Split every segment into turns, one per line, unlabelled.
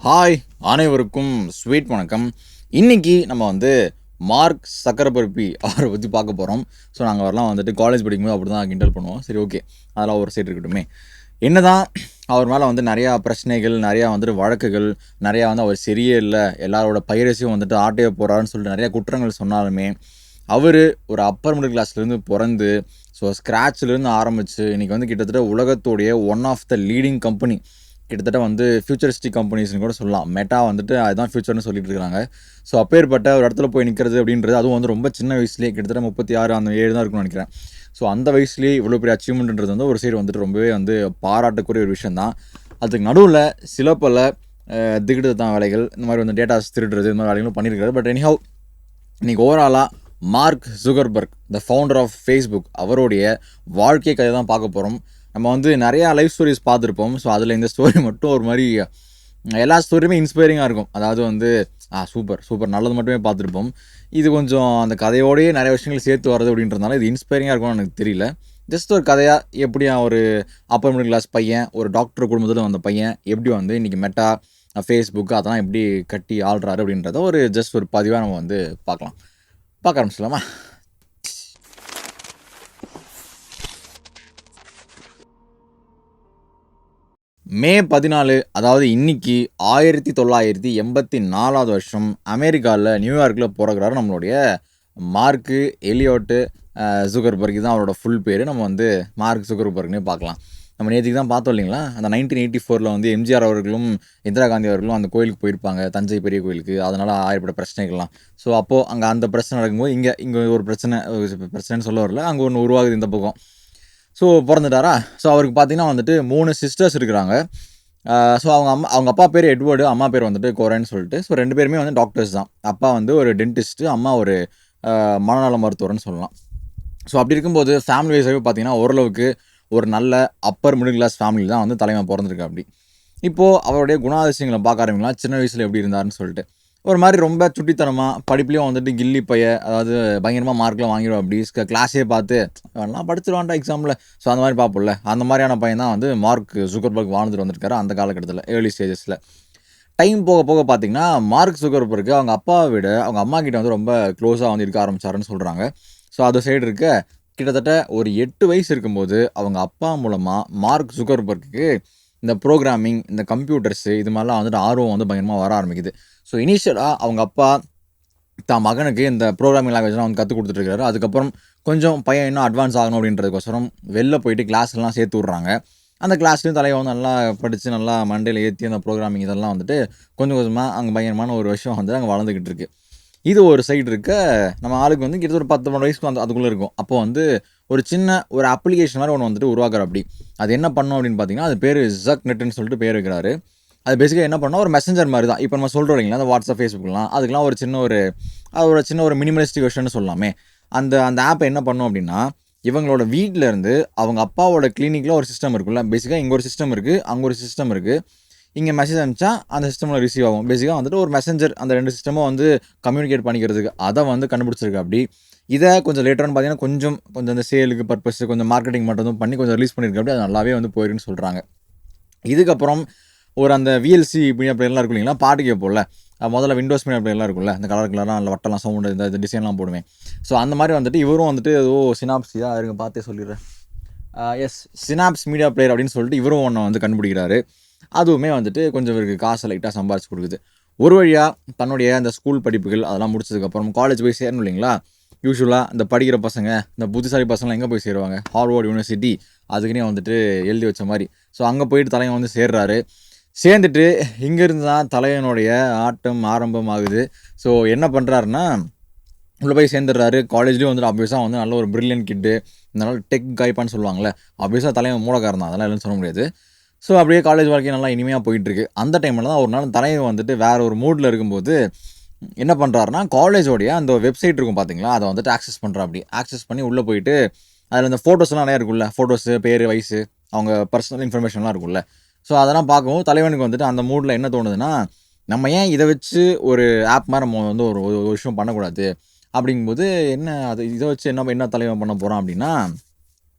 Hi அனைவருக்கும் sweet வணக்கம். இன்னைக்கு நம்ம வந்து மார்க் சக்கரபருப்பி அவரை பற்றி பார்க்க போகிறோம் ஸோ நாங்கள் வரலாம் வந்துட்டு காலேஜ் படிக்கும்போது அப்படி தான் கிண்டல் பண்ணுவோம். சரி ஓகே அதெல்லாம் ஒரு சைடு இருக்கட்டுமே. என்னதான் அவர் மேலே வந்து நிறையா பிரச்சனைகள் நிறையா வந்துட்டு வழக்குகள் நிறையா வந்து அவர் சரியே இல்லை எல்லாரோட பயிரசியும் வந்துட்டு ஆட்டைய போகிறாருன்னு சொல்லிட்டு நிறையா குற்றங்கள் சொன்னாலுமே அவர் ஒரு அப்பர் மிடில் கிளாஸ்லேருந்து பிறந்து ஸோ ஸ்க்ராட்ச்லேருந்து ஆரம்பித்து இன்றைக்கி வந்து கிட்டத்தட்ட உலகத்தோடைய one of the leading company கிட்டத்தட்ட வந்து ஃபியூச்சரிஸ்டிக் கம்பெனிஸ்னு கூட சொல்லலாம். மெட்டா வந்துட்டு அதுதான் ஃபியூச்சர்னு சொல்லிட்டு இருக்காங்க. ஸோ அப்பேற்பட்ட ஒரு இடத்துல போய் நிற்கிறது அப்படின்றது அதுவும் வந்து ரொம்ப சின்ன வயசுலேயே கிட்டத்தட்ட முப்பத்தி ஆறு அந்த ஏழு தான் இருக்கும்னு நினைக்கிறேன். ஸோ அந்த வயசுலேயே இவ்வளோ பெரிய அச்சீவ்மெண்ட்ன்றது வந்து ஒரு சைடு வந்துட்டு ரொம்பவே வந்து பாராட்டக்கூடிய ஒரு விஷயம் தான். அதுக்கு நடுவில் சில பல திகிடு தான் வேலைகள் இந்த மாதிரி வந்து டேட்டாஸ் திருடுறது இந்த மாதிரி வேலைகளும் பண்ணியிருக்காரு. பட் எனிஹவ் இன்றைக்கி ஓவராலாக Mark Zuckerberg the founder of Facebook அவருடைய வாழ்க்கை கதை தான் பார்க்க போகிறோம் நம்ம வந்து நிறையா லைஃப் ஸ்டோரிஸ் பார்த்துருப்போம். ஸோ அதில் இந்த ஸ்டோரி மட்டும் ஒரு மாதிரி எல்லா ஸ்டோரியுமே இன்ஸ்பைரிங்காக இருக்கும். அதாவது வந்து ஆ சூப்பர் சூப்பர் நல்லது மட்டுமே பார்த்துருப்போம். இது கொஞ்சம் அந்த கதையோடயே நிறைய விஷயங்கள் சேர்த்து வர்றது அப்படின்றதுனால இது இன்ஸ்பைரிங்காக இருக்கும்னு எனக்கு தெரியல. ஜஸ்ட் ஒரு கதையாக எப்படி ஒரு அப்பர் மிடில் கிளாஸ் பையன் ஒரு டாக்டர் குடும்பத்தில் வந்த பையன் எப்படி வந்து இன்றைக்கி மெட்டா ஃபேஸ்புக் அதெல்லாம் எப்படி கட்டி ஆள்றாரு அப்படின்றத ஒரு ஜஸ்ட் ஒரு பதிவாக நம்ம வந்து பார்க்கலாம். பார்க்க ஆரம்பிச்சிடலாமா? மே பதினாலு அதாவது இன்னைக்கு ஆயிரத்தி தொள்ளாயிரத்தி எண்பத்தி நாலாவது வருஷம் அமெரிக்காவில் நியூயார்க்கில் பிறகுறாரு நம்மளுடைய மார்க்கு எலியோட்டு சுகர்பர்க். தான் அவரோட ஃபுல் பேர். நம்ம வந்து மார்க் சுகர்பர்க்னே பார்க்கலாம். நம்ம நேற்றுக்கு தான் பார்த்தோம் இல்லைங்களா? அந்த நைன்டீன் எயிட்டி ஃபோரில் வந்து எம்ஜிஆர் அவர்களும் இந்திரா காந்தி அவர்களும் அந்த கோயிலுக்கு போயிருப்பாங்க தஞ்சை பெரிய கோயிலுக்கு. அதனால் ஆயிரப்பட்ட பிரச்சனைகள்லாம். ஸோ அப்போது அங்கே அந்த பிரச்சனை நடக்கும்போது இங்கே இங்கே ஒரு பிரச்சனை பிரச்சனைன்னு சொல்ல வரல. அங்கே ஒன்று உருவாகுது இந்த பக்கம். ஸோ பிறந்துட்டாரா? ஸோ அவருக்கு பார்த்தீங்கன்னா வந்துட்டு மூணு சிஸ்டர்ஸ் இருக்கிறாங்க. ஸோ அவங்க அம்மா அவங்க அப்பா பேர் எட்வர்டு அம்மா பேர் வந்துட்டு கோரன்னு சொல்லிட்டு. ஸோ ரெண்டு பேருமே வந்து டாக்டர்ஸ் தான். அப்பா வந்து ஒரு டென்டிஸ்ட்டு அம்மா ஒரு மனநல மருத்துவர்னு சொல்லலாம். ஸோ அப்படி இருக்கும்போது ஃபேமிலி வைஸாகவே பார்த்தீங்கன்னா ஓரளவுக்கு ஒரு நல்ல அப்பர் மிடில் கிளாஸ் ஃபேமிலி தான் வந்து தலைமை பிறந்திருக்கு அப்படி. இப்போது அவருடைய குணாதிசயங்களை பார்க்க ஆரம்பிக்கலாம். சின்ன வயசில் எப்படி இருந்தாருன்னு சொல்லிட்டு. ஒரு மாதிரி ரொம்ப சுட்டித்தனமாக படிப்புலேயும் வந்துட்டு கில்லி பைய அதாவது பயங்கரமாக மார்க்லாம் வாங்கிடுவோம் அப்படி கிளாஸே பார்த்து எல்லாம் படிச்சிருவான்டா எக்ஸாமில் ஸோ அந்த மாதிரி பார்ப்போம்ல. அந்த மாதிரியான பையன் தான் வந்து மார்க் ஜுகர்பர்க் வாழ்ந்துட்டு வந்திருக்காரு அந்த காலகட்டத்தில் ஏர்லி ஸ்டேஜஸில் டைம் போக போக பார்த்தீங்கன்னா மார்க் ஜுகர்பர்க்கு அவங்க அப்பாவை விட அவங்க அம்மா கிட்ட வந்து ரொம்ப க்ளோஸாக வந்து இருக்க ஆரம்பிச்சாருன்னு சொல்கிறாங்க ஸோ அது சைடு இருக்க கிட்டத்தட்ட ஒரு எட்டு வயசு இருக்கும்போது அவங்க அப்பா மூலமாக மார்க் ஜுகர்பர்க்கு இந்த ப்ரோக்ராமிங் இந்த கம்ப்யூட்டர்ஸு இது மாதிரிலாம் வந்துட்டு ஆர்வம் வந்து பயங்கரமாக வர ஆரம்பிக்குது. ஸோ இனிஷியலாக அவங்க அப்பா தான் மகனுக்கு இந்த ப்ரோக்ராமிங் லாங்குவேஜ்லாம் வந்து கற்றுக் கொடுத்துட்ருக்காரு அதுக்கப்புறம் கொஞ்சம் பையன் இன்னும் அட்வான்ஸ் ஆகணும் அப்படின்றதுக்கோசரம் வெளில போயிட்டு கிளாஸ்லாம் எல்லாம் சேர்த்து விட்றாங்க. அந்த கிளாஸ்லேயும் தலையை வந்து நல்லா படித்து நல்லா மண்டையில் ஏற்றி அந்த ப்ரோக்ராமிங் இதெல்லாம் வந்துட்டு கொஞ்சம் கொஞ்சமாக அங்கே பயங்கரமான ஒரு விஷயம் வந்து அங்கே வளர்ந்துக்கிட்டு இருக்கு. இது ஒரு சைடு இருக்க நம்ம ஆளுக்கு வந்து கிட்டத்தட்ட ஒரு பத்து பன்னெண்டு வயசுக்கு அந்த அதுக்குள்ளே இருக்கும். அப்போ வந்து ஒரு சின்ன ஒரு அப்ளிகேஷன் மாதிரி ஒன்று வந்துட்டு உருவாக்குற அப்படி. அது என்ன பண்ணும் அப்படின்னு பார்த்தீங்கன்னா அது பேர் ஜக் நெட்னு சொல்லிட்டு பேர் வைக்கிறாரு. அது பேசிக்காக என்ன பண்ணால் ஒரு மெசஞ்சர் மாதிரி தான் இப்போ நம்ம சொல்கிறோம் இல்லைங்களா அந்த வாட்ஸ்அப் ஃபேஸ்புக்லாம் அதுக்கெலாம் ஒரு சின்ன ஒரு அது ஒரு சின்ன ஒரு மினிமலிஸ்டிக் வெர்ஷன் சொல்லலாமே. அந்த அந்த ஆப்பை என்ன பண்ணும் அப்படின்னா இவங்களோட வீட்டில் இருந்து அவங்க அப்பாவோட கிளினிக்கில் ஒரு சிஸ்டம் இருக்குல்ல. பேசிக்காக இங்கே ஒரு சிஸ்டம் இருக்குது அங்கே ஒரு சிஸ்டம் இருக்குது இங்கே மெசேஜ் அனுப்பிச்சா அந்த சிஸ்டமில் ரிசீவ் ஆகும். பேசிக்காக வந்துட்டு ஒரு மெசஞ்சர் அந்த ரெண்டு சிஸ்டமும் வந்து கம்யூனிகேட் பண்ணிக்கிறதுக்கு அதை வந்து கண்டுபிடிச்சிருக்கு அப்படி. இதை கொஞ்சம் லேட்டர்னு பார்த்தீங்கன்னா கொஞ்சம் கொஞ்சம் அந்த சேலுக்கு பர்பஸ் கொஞ்சம் மார்க்கெட்டிங் மட்டும் பண்ணி கொஞ்சம் ரிலீஸ் பண்ணியிருக்கு அப்படி அது நல்லாவே வந்து போயிருன்னு சொல்கிறாங்க இதுக்கப்புறம் ஒரு அந்த விஎல்சி மீடியா பிளேயர்லாம் இருக்கும் இல்லைங்களா பாட்டு கேட்போம்ல. முதல்ல விண்டோஸ் மீடியா பிளேயர்லாம் இருக்கும்ல. இந்த கலர் கலராக அந்த வட்டெல்லாம் சவுண்டு இந்த இந்த டிசைன்லாம் போடுவேன். ஸோ அந்த மாதிரி வந்துட்டு இவரும் வந்துட்டு ஏதோ சினாப்ஸி தான் இருங்க பார்த்தே சொல்லிடுறேன். எஸ் சினாப்ஸ் மீடியா பிளேயர் அப்படின்னு சொல்லிட்டு இவரும் ஒன்று வந்து கண்டுபிடிக்கிறாரு. அதுவுமே வந்துட்டு கொஞ்சம் இவருக்கு காசை லைட்டாக சம்பாரிச்சு கொடுக்குது. ஒரு வழியாக தன்னுடைய அந்த ஸ்கூல் படிப்புகள் அதெல்லாம் முடிச்சதுக்கப்புறம் காலேஜ் போய் சேரணும் இல்லைங்களா? யூஸ்வலாக இந்த படிக்கிற பசங்க இந்த புத்திசாலி பசங்களாம் எங்கே போய் சேருவாங்க? ஹார்வர்ட் யூனிவர்சிட்டி அதுக்குன்னே வந்துட்டு எழுதி வச்ச மாதிரி. ஸோ அங்கே போயிட்டு தலைவன் வந்து சேர்றாரு. சேர்ந்துட்டு இங்கேருந்து தான் தலைவனுடைய ஆட்டம் ஆரம்பம் ஆகுது ஸோ என்ன பண்ணுறாருன்னா உள்ளே போய் சேர்ந்துடுறாரு. காலேஜ்லேயும் வந்துட்டு ஆப்வியஸாக வந்து நல்ல ஒரு பிரில்லியன் கிட்டு நல்ல டெக் கைப்பான்னு சொல்லுவாங்கள்ல ஆப்வியஸாக தலைவன் மூலக்காரன் தான். அதெல்லாம் இல்லைன்னு சொல்ல முடியாது. ஸோ அப்படியே காலேஜ் வாழ்க்கை நல்லா இனிமையாக போயிட்டுருக்கு அந்த டைமில் தான் ஒரு நாள் தலைவன் வந்துட்டு வேறு ஒரு மூடில் இருக்கும்போது என்ன பண்ணுறாருன்னா காலேஜோடைய அந்த வெப்சைட் இருக்கும் பார்த்தீங்களா அதை வந்துட்டு ஆக்சஸ் பண்ணுறா அப்படி. ஆக்சஸ் பண்ணி உள்ளே போயிட்டு அதில் அந்த ஃபோட்டோஸ்லாம் நிறையா இருக்கும்ல. ஃபோட்டோஸு பேர் வயசு அவங்க பர்சனல் இன்ஃபர்மேஷன்லாம் இருக்குல்ல ஸோ அதெல்லாம் பார்க்கவும் தலைவனுக்கு வந்துட்டு அந்த மூடில் என்ன தோணுதுன்னா நம்ம ஏன் இதை வச்சு ஒரு ஆப் மாதிரி நம்ம வந்து ஒரு ஒரு விஷயம் பண்ணக்கூடாது? அப்படிங்கும்போது என்ன அது இதை வச்சு என்ன என்ன தலைவன் பண்ண போகிறோம் அப்படின்னா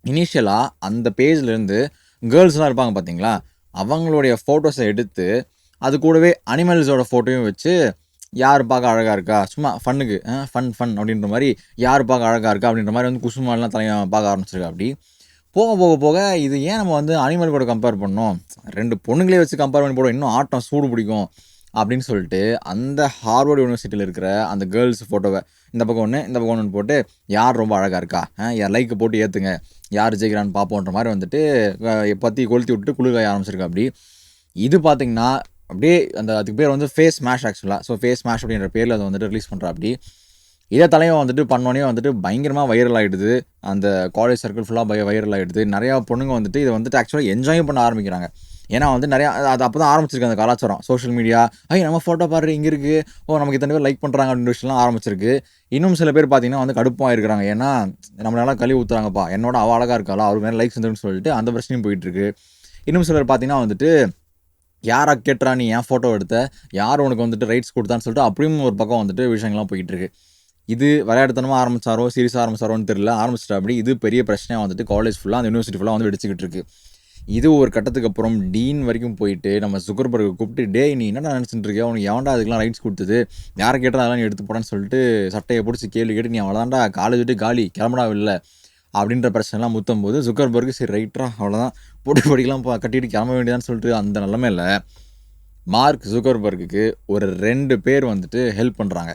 இனிஷியலாக அந்த பேஜ்லேருந்து கேர்ள்ஸ்லாம் இருப்பாங்க பார்த்தீங்களா அவங்களுடைய ஃபோட்டோஸை எடுத்து அது கூடவே அனிமல்ஸோட ஃபோட்டோயும் வச்சு யார் பார்க்க அழகாக இருக்கா? சும்மா ஃபன்னுக்கு ஃபன் ஃபன் அப்படின்ற மாதிரி யார் பார்க்க அழகாக இருக்கா அப்படின்ற மாதிரி வந்து குசுமாலாம் தலையை பார்க்க ஆரம்பிச்சிருக்கா அப்படி. போக போக போக இது ஏன் நம்ம வந்து அனிமல் கூட கம்பேர் பண்ணோம்? ரெண்டு பொண்ணுங்களே வச்சு கம்பேர் பண்ணி போடுவோம். இன்னும் ஆட்டம் சூடு பிடிக்கும் அப்படின்னு சொல்லிட்டு அந்த ஹார்வர்ட் யூனிவர்சிட்டியில் இருக்கிற அந்த கேர்ள்ஸ் ஃபோட்டோவை இந்த பக்கம் ஒன்று இந்த பக்கம் ஒன்று போட்டு யார் ரொம்ப அழகாக இருக்கா? யார் லைக்கு போட்டு ஏற்றுங்க யார் ஜெயிக்கிறான்னு பார்ப்போன்ற மாதிரி வந்துட்டு பற்றி கொளுத்தி விட்டு குளிர்காய ஆரம்பிச்சிருக்கா அப்படி. இது பார்த்திங்கன்னா அப்படியே அந்த அதுக்கு பேர் வந்து ஃபேஸ் ஸ்மாஷ் ஆக்சுவலாக ஸோ ஃபேஸ் ஸ்மாஷ் அப்படின்ற பேரில் அதை வந்துட்டு ரிலீஸ் பண்ணுறா அப்படி. இதே தலையும் வந்துட்டு பண்ணோன்னே வந்துட்டு பயங்கரமாக வைரல் ஆகிடுது அந்த காலேஜ் சர்க்கிள் ஃபுல்லாக பய வைரல் ஆகிடுது நிறையா பொண்ணுங்க வந்துட்டு இதை வந்துட்டு ஆக்சுவலாக என்ஜாயும் பண்ண ஆரம்பிக்கிறாங்க. ஏன்னா வந்து நிறையா அது அப்போ தான் ஆரம்பிச்சிருக்கு அந்த கலாச்சாரம். சோஷியல் மீடியா ஐய் நம்ம ஃபோட்டோ பாரு இங்கே இருக்குது ஓ நமக்கு இத்தனை பேர் லைக் பண்ணுறாங்க அப்படின்ற விஷயம்லாம் ஆரம்பிச்சிருக்கு. இன்னும் சில பேர் பார்த்தீங்கன்னா வந்து கடுப்பாக இருக்கிறாங்க. ஏன்னா நம்மளால கழுவி ஊற்றுறாங்கப்பா என்னோட அவள் அழகாக இருக்காளா? அவர் மேலே லைக்ஸ் வந்துன்னு சொல்லிட்டு அந்த பிரச்சனையும் போயிட்டுருக்கு இன்னும் சிலர் பார்த்தீங்கன்னா வந்துட்டு யாரா கேட்டுறா நீ ஏன் ஃபோட்டோ எடுத்த? யார் உனக்கு வந்துட்டு ரைட்ஸ் கொடுத்தான்னு சொல்லிட்டு அப்படியும் ஒரு பக்கம் வந்துட்டு விஷயங்கள்லாம் போயிட்டு இருக்கு. இது விளையாடுத்தனமாக ஆரம்பிச்சாரோ சீரியஸ் ஆரம்பிச்சாரோன்னு தெரியல. ஆரம்பிச்சிட்டா அப்படி இது பெரிய பிரச்சனையாக வந்துட்டு காலேஜ் ஃபுல்லாக அந்த யூனிவர்சிட்டி ஃபுல்லாக வந்து வெடிச்சிக்கிட்டு இருக்கு. இது ஒரு கட்டத்துக்கு அப்புறம் டீன் வரைக்கும் போயிட்டு நம்ம சுகர்பர்கை கூப்பிட்டு டே நீ என்னடா நினச்சிட்டு இருக்கியா? உனக்கு எவன்டா அதுக்கெல்லாம் ரைட்ஸ் கொடுத்தது? யாரை கேட்டால் அதெல்லாம் நீ எடுத்து போடான்னு சொல்லிட்டு சட்டையை பிடிச்சி கேள்வி கேட்டு நீ அவ்வளோதான்டா காலேஜ் விட்டு காலி கிளம்படா இல்லை அப்படின்ற பிரச்சனைலாம் முத்தும் போது சுகர்பர்க்கு சரி ரைட்ரா அவ்வளோதான் போட்டி படிக்கலாம் பா- கட்டிட்டு கிளம்ப வேண்டியதான்னு சொல்லிட்டு அந்த நிலமையில மார்க் ஜுக்கர்பர்குக்கு ஒரு ரெண்டு பேர் வந்துட்டு ஹெல்ப் பண்ணுறாங்க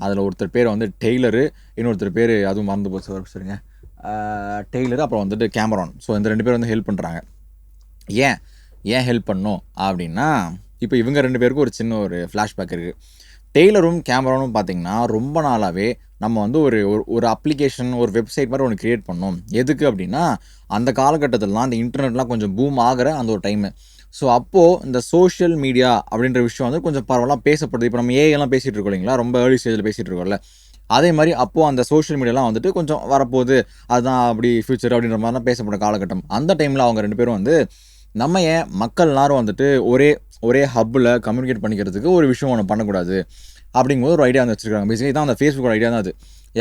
அதில் ஒருத்தர் பேர் வந்து டெய்லரு இன்னொருத்தர் பேர் அதுவும் மறந்து போச்சு சரிங்க டெய்லரு அப்புறம் வந்துட்டு கேமரான். ஸோ இந்த ரெண்டு பேர் வந்து ஹெல்ப் பண்ணுறாங்க ஏன் ஏன் ஹெல்ப் பண்ணும் அப்படின்னா இப்போ இவங்க ரெண்டு பேருக்கும் ஒரு சின்ன ஒரு ஃப்ளாஷ்பேக் இருக்குது டெய்லரும் கேமரானும் பார்த்தீங்கன்னா ரொம்ப நாளாகவே நம்ம வந்து ஒரு ஒரு- ஒரு அப்ளிகேஷன் ஒரு வெப்சைட் மாதிரி ஒன்று க்ரியேட் பண்ணோம். எதுக்கு அப்படின்னா அந்த காலகட்டத்திலலாம் அந்த இன்டர்நெட்லாம் கொஞ்சம் பூம் ஆகிற அந்த ஒரு டைமு ஸோ அப்போது இந்த சோஷியல் மீடியா அப்படின்ற விஷயம் வந்து கொஞ்சம் பரவலாக பேசப்படுது. இப்போ நம்ம ஏஐலாம் பேசிகிட்டு இருக்கோம் இல்லைங்களா? ரொம்ப ஏர்லி ஸ்டேஜில் பேசிகிட்டு இருக்கோம்ல. அதே மாதிரி அப்போது அந்த சோஷியல் மீடியாலாம் வந்துட்டு கொஞ்சம் வரப்போகுது. அதுதான் அப்படி ஃப்யூச்சர் அப்படின்ற மாதிரிலாம் பேசப்பட்ட காலகட்டம். அந்த டைமில் அவங்க ரெண்டு பேரும் வந்து நம்ம ஏன் மக்கள் எல்லாரும் வந்துட்டு ஒரே ஒரே ஹப்பில் கம்யூனிகேட் பண்ணிக்கிறதுக்கு ஒரு விஷயம் ஒன்று பண்ணக்கூடாது? அப்படிங்கும்போது ஒரு ஐடியா வந்து வச்சிருக்காங்க. பேசிக்கலி தான் அந்த ஃபேஸ்புக்கோட ஐடியா தான் அது.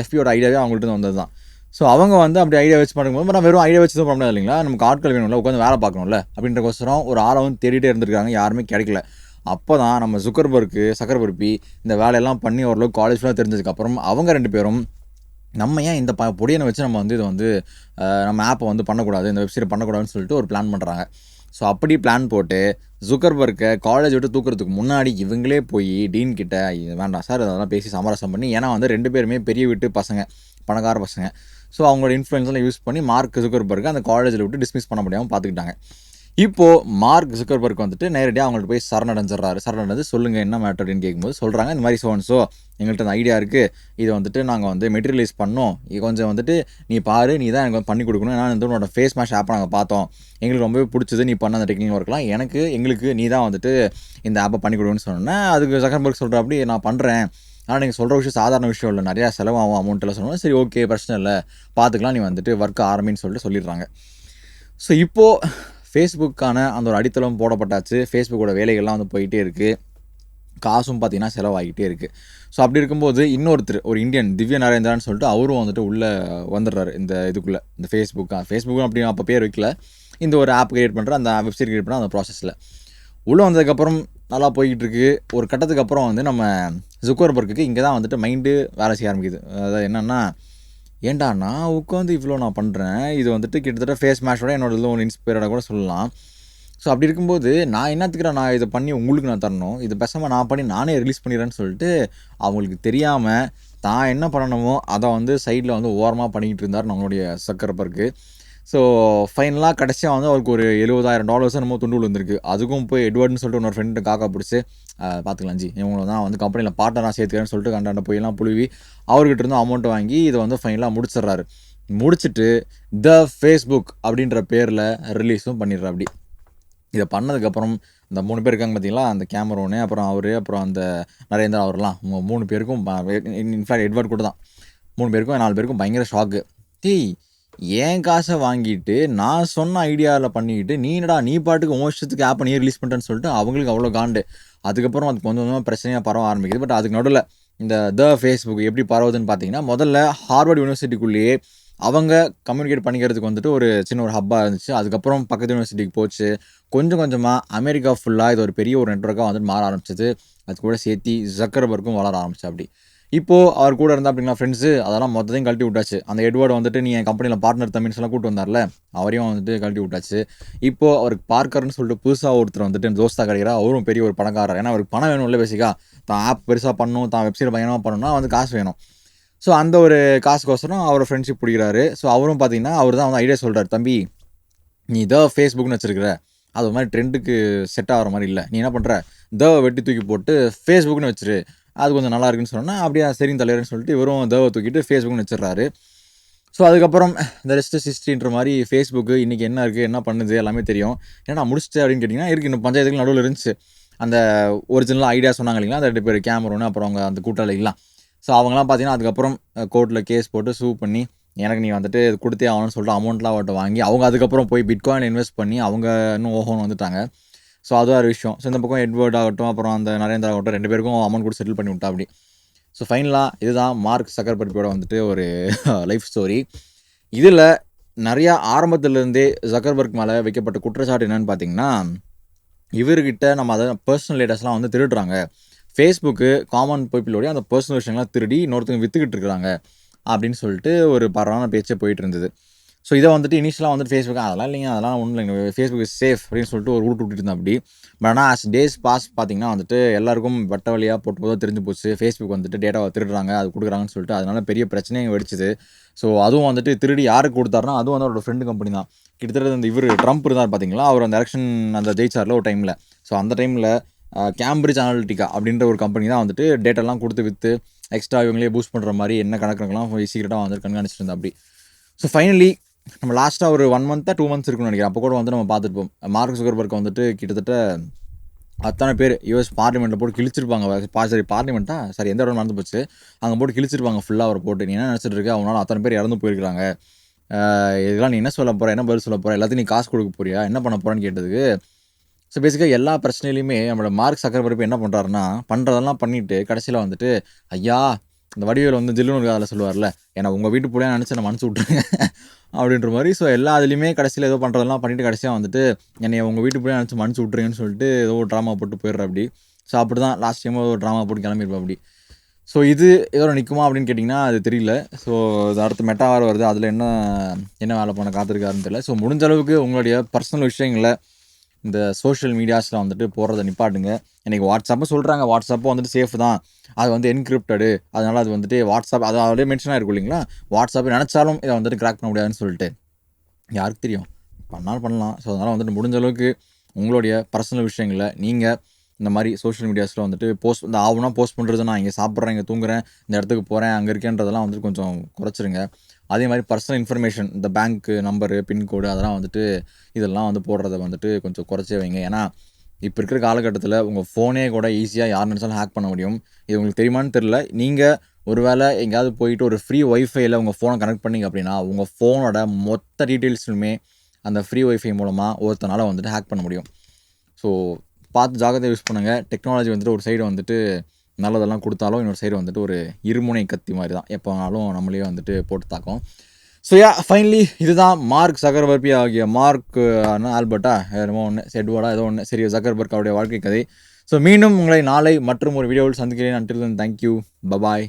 எஃபியோட ஐடியாவே அவங்கள்ட்ட வந்தது தான் ஸோ அவங்க வந்து அப்படி ஐடியா வச்சு பண்ணும்போது நான் வெறும் ஐடியா வச்சு தான் பண்ண முடியாது இல்லைங்களா? நமக்கு ஆட்கள் வேணும்ல உட்காந்து வேலை பார்க்கணும்ல அப்படின்றக்கோசரம் ஒரு ஆளை வந்து தேடிட்டே இருந்திருக்காங்க. யாருமே கிடைக்கல. அப்போ தான் நம்ம சுக்கர்பர்க்கு சக்கரபருப்பி இந்த வேலையெல்லாம் பண்ணி ஓரளவுக்கு காலேஜ் ஃபுல்லாக தெரிஞ்சதுக்கப்புறம் அவங்க ரெண்டு பேரும் நம்ம ஏன் இந்த ப பொடியனை வச்சு நம்ம வந்து இதை வந்து நம்ம ஆப்பை வந்து பண்ணக்கூடாது இந்த வெப்சைட் பண்ணக்கூடாதுன்னு சொல்லிட்டு ஒரு பிளான் பண்ணுறாங்க ஸோ அப்படி பிளான் போட்டு ஜுக்கர்பர்க்கை காலேஜ் விட்டு தூக்குறதுக்கு முன்னாடி இவங்களே போய் டீன் கிட்ட வேண்டாம் சார் அதெல்லாம் பேசி சமரசம் பண்ணி ஏன்னா வந்து ரெண்டு பேருமே பெரிய வீட்டு பசங்க பணக்கார பசங்க. ஸோ அவங்களோட இன்ஃப்ளூயன்ஸ்லாம் யூஸ் பண்ணி மார்க் ஜுக்கர்பர்க்கு அந்த காலேஜில் விட்டு டிஸ்மிஸ் பண்ண முடியாமல் பார்த்துக்கிட்டாங்க. இப்போது மார்க் ஜுக்கர்பர்க் வந்துட்டு நேரடியாக அவங்கள்ட்ட போய் சரணடைஞ்சிடறாரு. சரணடைஞ்சு சொல்லுங்கள் என்ன மேட்டர் அப்படின்னு கேட்கும்போது சொல்கிறாங்க இந்த மாதிரி சோன் ஸோ எங்கள்கிட்ட அந்த ஐடியா இருக்குது இது வந்துட்டு நாங்கள் வந்து மெட்டீரியலைஸ் பண்ணோம். இது கொஞ்சம் வந்துட்டு நீ பாரு நீ தான் எனக்கு வந்து பண்ணி கொடுக்கணும். ஏன்னா இந்த உன்னோட ஃபேஸ் மேஷ் ஆப்பை நாங்கள் பார்த்தோம். எங்களுக்கு ரொம்பவே பிடிச்சது நீ பண்ண அந்த டெக்னிக் ஒர்க்லாம் எனக்கு எங்களுக்கு நீ தான் வந்துட்டு இந்த ஆப்பை பண்ணி கொடுக்கணும்னு சொன்னேன் அதுக்கு ஜக்கர்பர்க் சொல்கிற அப்படி நான் பண்ணுறேன் ஆனால் நீங்கள் சொல்கிற விஷயம் சாதாரண விஷயம் இல்லை. நிறையா செலவாகும் அமௌண்ட்டில் எல்லாம் சொன்னோம் சரி ஓகே பிரச்சனை இல்லை. பார்த்துக்கலாம். நீ வந்துட்டு ஒர்க் ஆரம்பின்னு சொல்லிட்டு சொல்லிடுறாங்க. ஸோ இப்போது ஃபேஸ்புக்கான அந்த ஒரு அடித்தளம் போடப்பட்டாச்சு. ஃபேஸ்புக்கோட வேலைகள்லாம் வந்து போயிட்டே இருக்குது காசும் பார்த்திங்கன்னா செலவாகிட்டே இருக்குது ஸோ அப்படி இருக்கும்போது இன்னொருத்தர் ஒரு இந்தியன் திவ்ய நரேந்திரான்னு சொல்லிட்டு அவரும் வந்துட்டு உள்ளே வந்துடுறாரு இந்த இதுக்குள்ளே இந்த ஃபேஸ்புக்கா ஃபேஸ்புக்கும் அப்படி அப்போ பேர் வைக்கல. இந்த ஒரு ஆப் கிரியேட் பண்ணுற அந்த வெப்சைட் கிரியேட் பண்ண அந்த ப்ராசஸில் உள்ளே வந்ததுக்கப்புறம் நல்லா போய்கிட்டு இருக்கு. ஒரு கட்டத்துக்கு அப்புறம் வந்து நம்ம ஜுக்கர்பர்க்கு இங்கே தான் வந்துட்டு மைண்டு வேலை செய்ய ஆரம்பிக்குது. அதாவது என்னென்னா ஏன்டா நான் உட்காந்து இவ்வளோ நான் பண்ணுறேன் இது வந்துட்டு கிட்டத்தட்ட ஃபேஸ் மேஷோட என்னோட இதில் ஒன்று இன்ஸ்பயர்டாக கூட சொல்லலாம். ஸோ அப்படி இருக்கும்போது நான் என்னத்துக்கு நான் இதை பண்ணி உங்களுக்கு நான் தரணும்? இது பெசமாக நான் பண்ணி நானே ரிலீஸ் பண்ணிடுறேன்னு சொல்லிட்டு அவங்களுக்கு தெரியாமல் தான் என்ன பண்ணணுமோ அதை வந்து சைடில் வந்து ஓரமாக பண்ணிக்கிட்டு இருந்தார் நம்மளுடைய சக்கரப்பருக்கு. ஸோ ஃபைனலாக கடைசியாக வந்து அவருக்கு ஒரு எழுபதாயிரம் டாலர்ஸ் நம்ம துண்டு விழுந்திருக்கு. அதுக்கும் போய் எட்வர்ட்னு சொல்லிட்டு இன்னொரு ஃப்ரெண்டு காக்கா பிடிச்சி பார்த்துக்கலாம் ஜி. இவங்களை தான் வந்து கம்பெனியில் பார்ட்னராக சேர்த்துக்கிறேன்னு சொல்லிட்டு கண்டாண்ட போயெல்லாம் புழுவி அவர்கிட்ட இருந்து அமௌண்ட் வாங்கி இதை வந்து ஃபைனலாக முடிச்சிடுறாரு. முடிச்சுட்டு த ஃபேஸ்புக் அப்படின்ற பேரில் ரிலீஸும் பண்ணிடுறா அப்படி இதை பண்ணதுக்கப்புறம் இந்த மூணு பேர் இருக்காங்க பார்த்தீங்களா அந்த கேமரோனு அப்புறம் அவர் அப்புறம் அந்த நரேந்திரா அவர்லாம். மூணு பேருக்கும் இன்ஃபேக்ட் எட்வர்ட் கூட தான். மூணு பேருக்கும் நாலு பேருக்கும் பயங்கர ஷாக்கு டேய் என் காசை வாங்கிட்டு நான் சொன்ன ஐடியாவில் பண்ணிக்கிட்டு நீ என்னடா நீ பாட்டுக்கு உன் இஷ்டத்துக்கு ஆப்பை நீ ரிலீஸ் பண்ணிட்டேன்னு சொல்லிட்டு அவங்களுக்கு அவ்வளோ காண்டு. அதுக்கப்புறம் அது கொஞ்சம் கொஞ்சமாக பிரச்சனையாக பரவ ஆரம்பிக்குது. பட் அதுக்கு நடுவில் இந்த த ஃபேஸ்புக் எப்படி பரவுதுன்னு பார்த்தீங்கன்னா முதல்ல ஹார்வர்ட் யூனிவர்சிட்டிக்குள்ளேயே அவங்க கம்யூனிகேட் பண்ணிக்கிறதுக்கு வந்துட்டு ஒரு சின்ன ஒரு ஹப்பாக இருந்துச்சு. அதுக்கப்புறம் பக்கத்து யூனிவர்சிட்டிக்கு போச்சு. கொஞ்சம் கொஞ்சமாக அமெரிக்கா ஃபுல்லாக இது ஒரு பெரிய ஒரு நெட்ஒர்க்காக வந்துட்டு மாற ஆரம்பிச்சது. அது கூட சேர்த்து ஜக்கரபர்க்கும் வளர ஆரம்பிச்சு அப்படி. இப்போது அவர் கூட இருந்தால் அப்படிங்களா ஃப்ரெண்ட்ஸு அதெல்லாம் மொத்தத்தையும் கழட்டி விட்டாச்சு. அந்த எட்வர்டு வந்துட்டு நீ என் கம்பெனியில் பார்ட்னர் தம்பின்னு கூட்டு வந்தார்ல அவரையும் வந்துட்டு கழட்டி விட்டாச்சு. இப்போது அவருக்கு பார்க்கர்னு சொல்லிட்டு புதுசாக ஒருத்தர் வந்துட்டு தோஸ்தா கிடைக்கிறா அவரும் பெரிய ஒரு பணக்காரர். ஏன்னா அவருக்கு பணம் வேணும் இல்லை பேசிக்காக தான் ஆப் பெருசாக பண்ணணும் தான் வெப்சைட் பயணமாக பண்ணணும்னா வந்து காசு வேணும். ஸோ அந்த ஒரு காசுக்கோசரம் அவர் ஃப்ரெண்ட்ஷிப் பிடிக்கிறாரு. ஸோ அவரும் பார்த்தீங்கன்னா அவர் தான் வந்து ஐடியா சொல்கிறார் தம்பி நீ இதோ ஃபேஸ்புக்னு வச்சிருக்கிற. அது ஒரு மாதிரி ட்ரெண்டுக்கு செட் ஆகிற மாதிரி இல்லை. நீ என்ன பண்ணுற த வெட்டி தூக்கி போட்டு ஃபேஸ்புக்னு வச்சிரு. அது கொஞ்சம் நல்லா இருக்குன்னு சொன்னால் அப்படியே சரிங்க தலைவர்னு சொல்லிட்டு இவரும் தவை தூக்கிட்டு ஃபேஸ்புக்னு வச்சிடறாரு. ஸோ அதுக்கப்புறம் இந்த ரெஸ்ட் சிஸ்ட்ரின்ற மாதிரி ஃபேஸ்புக்கு இன்றைக்கி என்ன இருக்குது என்ன பண்ணுது எல்லாமே தெரியும். ஏன்னா முடிச்சுட்டு? அப்படின்னு கேட்டிங்கன்னா இருக்குது இன்னும் பஞ்சாயத்துக்கு நடுவில் இருந்துச்சு. அந்த ஒரிஜினல் ஐடியா சொன்னாங்க இல்லைங்களா? அந்த ரெண்டு பேர் கேமரோன்னு அப்புறம் அவங்க அந்த கூட்டாளிகளாம் ஸோ அவங்களாம் பார்த்தீங்கன்னா அதுக்கப்புறம் கோர்ட்டில் கேஸ் போட்டு சூ பண்ணி எனக்கு நீ வந்துட்டு இது கொடுத்தே ஆகணும்னு சொல்லிட்டு அமௌண்ட்லாம் அவட்ட வாங்கி அவங்க அதுக்கப்புறம் போய் பிட்காயின் இன்வெஸ்ட் பண்ணி அவங்க இன்னும் ஓஹோன்னு வந்துட்டாங்க. ஸோ அது ஒரு விஷயம். ஸோ இந்த பக்கம் எட்வர்ட் ஆகட்டும் அப்புறம் அந்த நரேந்திரா ஆகட்டும் ரெண்டு பேருக்கும் அமௌண்ட் கூட செட்டில் பண்ணி விட்டா அப்படி. ஸோ ஃபைனலாக இதுதான் மார்க் சக்கர்பர்பியோட வந்துட்டு ஒரு லைஃப் ஸ்டோரி இதில் நிறையா ஆரம்பத்துலேருந்தே ஜக்கர்பர்க் மேலே வைக்கப்பட்ட குற்றச்சாட்டு என்னென்னு பார்த்தீங்கன்னா இவர்கிட்ட நம்ம அதை பர்சனல் டேட்டாஸ்லாம் வந்து திருடுறாங்க. ஃபேஸ்புக்கு காமன் பீப்புளோடைய அந்த பர்சனல் விஷயங்கள்லாம் திருடி இன்னொருத்தங்க விற்றுக்கிட்டு இருக்கிறாங்க. அப்படின்னு சொல்லிட்டு ஒரு பரவான பேச்சே போயிட்டு இருந்தது. ஸோ இதை வந்துட்டு இனிஷியலாக வந்துட்டு ஃபேஸ்புக் அதெல்லாம் இல்லைங்க அதெல்லாம் ஒன்றும் இல்லைங்க. ஃபேஸ்புக் இஸ் சேஃப் அப்படின்னு சொல்லிட்டு ஒரு ரூட் விட்டுட்டு இருந்தேன் அப்படி. பட் ஆனால் ஆஸ் டேஸ் பாஸ் பார்த்தீங்கன்னா வந்துட்டு எல்லாருக்கும் வட்ட வழியாக போட்டு போதும் தெரிஞ்சு போச்சு. ஃபேஸ்புக் வந்துட்டு டேட்டாவை திருடுறாங்க அது கொடுக்குறாங்கன்னு சொல்லிட்டு அதனால பெரிய பிரச்சனையும் வெடிச்சது. ஸோ அதுவும் வந்துட்டு திருடி யாருக்கு கொடுத்தாருன்னா அதுவும் வந்து அவரோட ஃப்ரெண்டு கம்பெனி தான். கிட்டத்தட்ட இந்த இவர் ட்ரம்ப் இருந்தார் பார்த்தீங்களா? அவர் அந்த எலெக்ஷன் அந்த ஜெயிச்சார்ல ஒரு டைமில் ஸோ அந்த டைமில் கேம்பிரிட்ஜ் அனாலிட்டிகா அப்படின்ற ஒரு கம்பெனி தான் வந்துட்டு டேட்டாலாம் கொடுத்து விற்று எக்ஸ்ட்ரா இவங்களே பூஸ்ட் பண்ணுற மாதிரி என்ன கணக்குலாம் சீக்கிரட்டாக வந்துட்டு கண்காணிச்சிட்டு இருந்தா அப்படி. ஸோ ஃபைனலி நம்ம லாஸ்ட்டாக ஒரு ஒன் மந்த்தாக டூ மந்த்ஸ் இருக்குன்னு நினைக்கிறேன். அப்போ கூட வந்து நம்ம பார்த்துருப்போம். மார்க் சுகர்பர்க் வந்துட்டு கிட்டத்தட்ட அத்தனை பேர் யூஎஸ் பார்லிமெண்ட்டில் போட்டு கிழிச்சிருப்பாங்க. பா சரி பார்லிமெண்ட்டா சரி எந்த இடம் நடந்து போச்சு? அங்கே போட்டு கிழிச்சிருப்பாங்க ஃபுல்லாக அவரை போட்டு. நீ என்ன நினச்சிட்டு இருக்க? அவனால அத்தனை பேர் இறந்து போயிருக்காங்க இதெல்லாம் நீ என்ன சொல்ல போகிற என்ன பதில் சொல்ல போகிற எல்லாத்தையும் நீ காசு கொடுக்க போறியா? என்ன பண்ண போகிறேன்னு கேட்டதுக்கு ஸோ பேசிக்காக எல்லா பிரச்சனையிலையுமே நம்மளோட மார்க் சக்கரபரப்பு என்ன பண்ணுறாருன்னா பண்ணுறதெல்லாம் பண்ணிவிட்டு கடைசியில் வந்துட்டு ஐயா இந்த வடிவேல் வந்து ஜில்லுன்னு அதில் சொல்லுவார்ல ஏன்னா உங்கள் வீட்டு பிள்ளையா நினச்சி நான் மனசு விட்ருங்க அப்படின்ற மாதிரி. ஸோ எல்லா அதுலேயுமே கடைசியில் ஏதோ பண்ணுறதெல்லாம் பண்ணிவிட்டு கடைசியாக வந்துட்டு என்னை உங்கள் வீட்டு பிள்ளையா நினச்சி மனசு விட்ருங்கன்னு சொல்லிட்டு ஏதோ ஒரு ட்ராமா போட்டு போயிடுற அப்படி. ஸோ அப்படி தான் லாஸ்ட் டைம் ஒரு ட்ராமா போட்டு கிளம்பிருப்பா அப்படி. ஸோ இது ஏதோ நிற்குமா அப்படின்னு கேட்டிங்கன்னா அது தெரியல. ஸோ இது அடுத்த மெட்டா வேறு வருது. அதில் என்ன என்ன வேலை பண்ண காத்திருக்காருன்னு தெரியல. ஸோ முடிஞ்ச அளவுக்கு உங்களுடைய பர்சனல் விஷயங்களை இந்த சோஷியல் மீடியாஸில் வந்துட்டு போகிறத நிப்பாட்டுங்க. இன்றைக்கி வாட்ஸ்அப்பும் சொல்கிறாங்க வாட்ஸ்அப்பும் வந்துட்டு சேஃப் தான். அது வந்து என்கிரிப்டடு அதனால் அது வந்துட்டு வாட்ஸ்அப் அது அப்படியே மென்ஷன் ஆகிருக்கும் இல்லைங்களா? வாட்ஸ்அப் நினச்சாலும் இதை வந்துட்டு கிராக் பண்ண முடியாதுன்னு சொல்லிட்டு. யாருக்கு தெரியும்? பண்ணாலும் பண்ணலாம். ஸோ அதனால் வந்துட்டு முடிஞ்ச அளவுக்கு உங்களுடைய பர்சனல் விஷயங்களை நீங்கள் இந்த மாதிரி சோஷியல் மீடியாஸில் வந்துட்டு போஸ்ட் இந்த ஆகுனா போஸ்ட் பண்ணுறது நான் இங்கே சாப்பிட்றேன் இங்கே தூங்குறேன் இந்த இடத்துக்கு போகிறேன் அங்கே இருக்கேன்றதெல்லாம் வந்துட்டு கொஞ்சம் குறைச்சிருங்க. அதே மாதிரி பர்சனல் இன்ஃபர்மேஷன் இந்த பேங்க்கு நம்பரு பின்கோடு அதெல்லாம் வந்துட்டு இதெல்லாம் வந்து போடுறத வந்துட்டு கொஞ்சம் குறைச்சே வைங்க. ஏன்னா இப்போ இருக்கிற காலகட்டத்தில் உங்கள் ஃபோனே கூட ஈஸியாக யார் நினச்சாலும் ஹேக் பண்ண முடியும். இது உங்களுக்கு தெரியுமான்னு தெரில நீங்கள் ஒருவேளை எங்கேயாவது போயிட்டு ஒரு ஃப்ரீ ஒய்ஃபையில் உங்கள் ஃபோனை கனெக்ட் பண்ணிங்க அப்படின்னா உங்கள் ஃபோனோட மொத்த டீட்டெயில்ஸுமே அந்த ஃப்ரீ ஒய்ஃபை மூலமாக ஒருத்தனால் வந்துட்டு ஹேக் பண்ண முடியும். ஸோ பார்த்து ஜாகிரதை யூஸ் பண்ணுங்கள் டெக்னாலஜி வந்துட்டு ஒரு சைடு வந்துட்டு நல்லதெல்லாம் கொடுத்தாலும் இன்னொரு சைடு வந்துட்டு ஒரு இருமுனை கத்தி மாதிரி தான் எப்போ வேணாலும் நம்மளே வந்துட்டு போட்டு தாக்கும். ஸோ யா ஃபைனலி இதுதான் மார்க் சக்கரவர்பி ஆகிய மார்க் ஆல்பர்ட்டா என்னமோ ஒன்று செட்வோடா ஏதோ ஒன்று சரி சக்கரபர்க் அவருடைய வாழ்க்கை கதை. ஸோ மீண்டும் உங்களை நாளை மற்றும் ஒரு வீடியோவில் சந்திக்கிறேன். அன்றில் தேங்க்யூ பபாய்